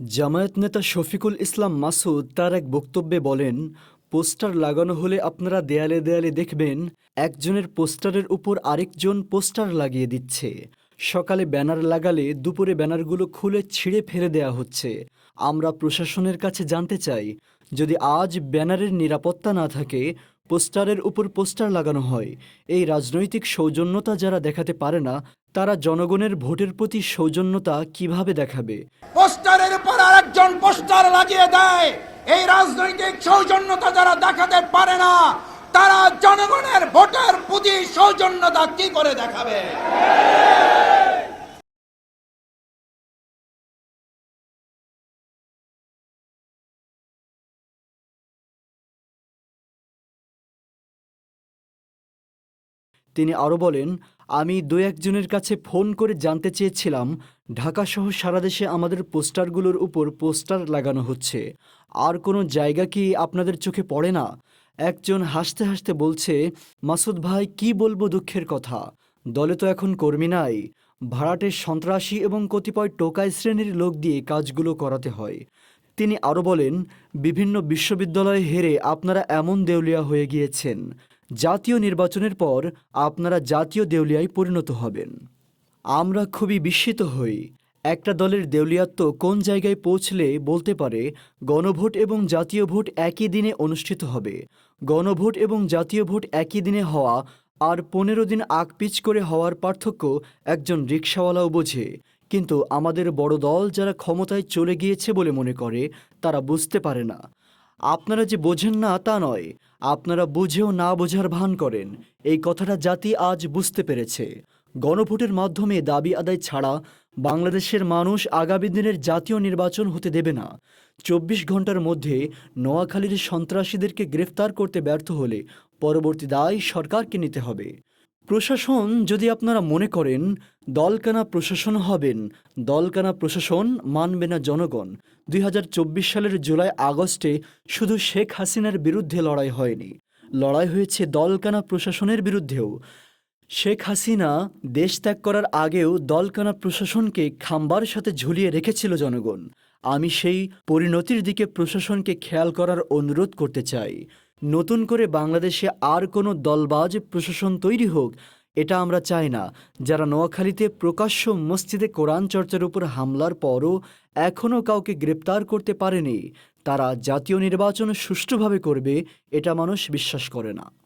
জামায়াত নেতা শফিকুল ইসলাম মাসুদ তার এক বক্তব্যে বলেন, পোস্টার লাগানো হলে আপনারা দেয়ালে দেয়ালে দেখবেন, একজনের পোস্টারের উপর আরেকজন পোস্টার লাগিয়ে দিচ্ছে। সকালে ব্যানার লাগালে দুপুরে ব্যানারগুলো খুলে ছিঁড়ে ফেলে দেয়া হচ্ছে। আমরা প্রশাসনের কাছে জানতে চাই, যদি আজ ব্যানারের নিরাপত্তা না থাকে পোস্টারের উপর পোস্টার লাগানো হয়। এই রাজনৈতিক সৌজন্যতা যারা দেখাতে পারে না, তারা জনগণের ভোটের প্রতি সৌজন্যতা কীভাবে দেখাবে? পোস্টারের উপর আরেকজন পোস্টার লাগিয়ে দেয়। এই রাজনৈতিক সৌজন্যতা যারা দেখাতে পারে না, তারা জনগণের ভোটের প্রতি সৌজন্যতা কি করে দেখাবে? তিনি আরও বলেন, আমি দু একজনের কাছে ফোন করে জানতে চেয়েছিলাম, ঢাকাসহ সারা দেশে আমাদের পোস্টারগুলোর উপর পোস্টার লাগানো হচ্ছে। আর কোনো জায়গা কি আপনাদের চোখে পড়ে না? একজন হাসতে হাসতে বলছে, মাসুদ ভাই, কি বলব দুঃখের কথা। দলে তো এখন কর্মী নাই। ভাড়াটের সন্ত্রাসী এবং কতিপয় টোকাই শ্রেণির লোক দিয়ে কাজগুলো করাতে হয়। তিনি আরও বলেন, বিভিন্ন বিশ্ববিদ্যালয়ে হেরে আপনারা এমন দেউলিয়া হয়ে গিয়েছেন। জাতীয় নির্বাচনের পর আপনারা জাতীয় দেউলিয়ায় পরিণত হবেন। আমরা খুবই বিস্মিত হই। একটা দলের দেউলিয়াত্ব কোন জায়গায় পৌঁছলে বলতে পারে, গণভোট এবং জাতীয় ভোট একই দিনে অনুষ্ঠিত হবে। গণভোট এবং জাতীয় ভোট একই দিনে হওয়া আর পনেরো দিন আগপিচ করে হওয়ার পার্থক্য একজন রিক্সাওয়ালাও বোঝে। কিন্তু আমাদের বড় দল যারা ক্ষমতায় চলে গিয়েছে বলে মনে করে, তারা বুঝতে পারে না। আপনারা যে বোঝেন না তা নয়, আপনারা বুঝেও না বোঝার ভান করেন। এই কথাটা জাতি আজ বুঝতে পেরেছে। গণভোটের মাধ্যমে দাবি আদায় ছাড়া বাংলাদেশের মানুষ আগামী দিনের জাতীয় নির্বাচন হতে দেবে না। চব্বিশ ঘণ্টার মধ্যে নোয়াখালীর সন্ত্রাসীদেরকে গ্রেফতার করতে ব্যর্থ হলে পরবর্তী দায় সরকারকে নিতে হবে। প্রশাসন যদি আপনারা মনে করেন, দলকানা প্রশাসন হবেন, দলকানা প্রশাসন মানবে না জনগণ। দুই হাজার চব্বিশ সালের জুলাই আগস্টে শুধু শেখ হাসিনার বিরুদ্ধে লড়াই হয়নি। লড়াই হয়েছে দলকানা প্রশাসনের বিরুদ্ধেও। শেখ হাসিনা দেশ ত্যাগ করার আগেও দলকানা প্রশাসনকে খাম্বার সাথে ঝুলিয়ে রেখেছিল জনগণ। আমি সেই পরিণতির দিকে প্রশাসনকে খেয়াল করার অনুরোধ করতে চাই। নতুন করে বাংলাদেশে আর কোনো দলবাজ প্রশাসন তৈরি হোক, এটা আমরা চাই না। যারা নোয়াখালীতে প্রকাশ্য মসজিদে কোরআন চর্চার উপর হামলার পরও এখনও কাউকে গ্রেপ্তার করতে পারেনি, তারা জাতীয় নির্বাচন সুষ্ঠুভাবে করবে, এটা মানুষ বিশ্বাস করে না।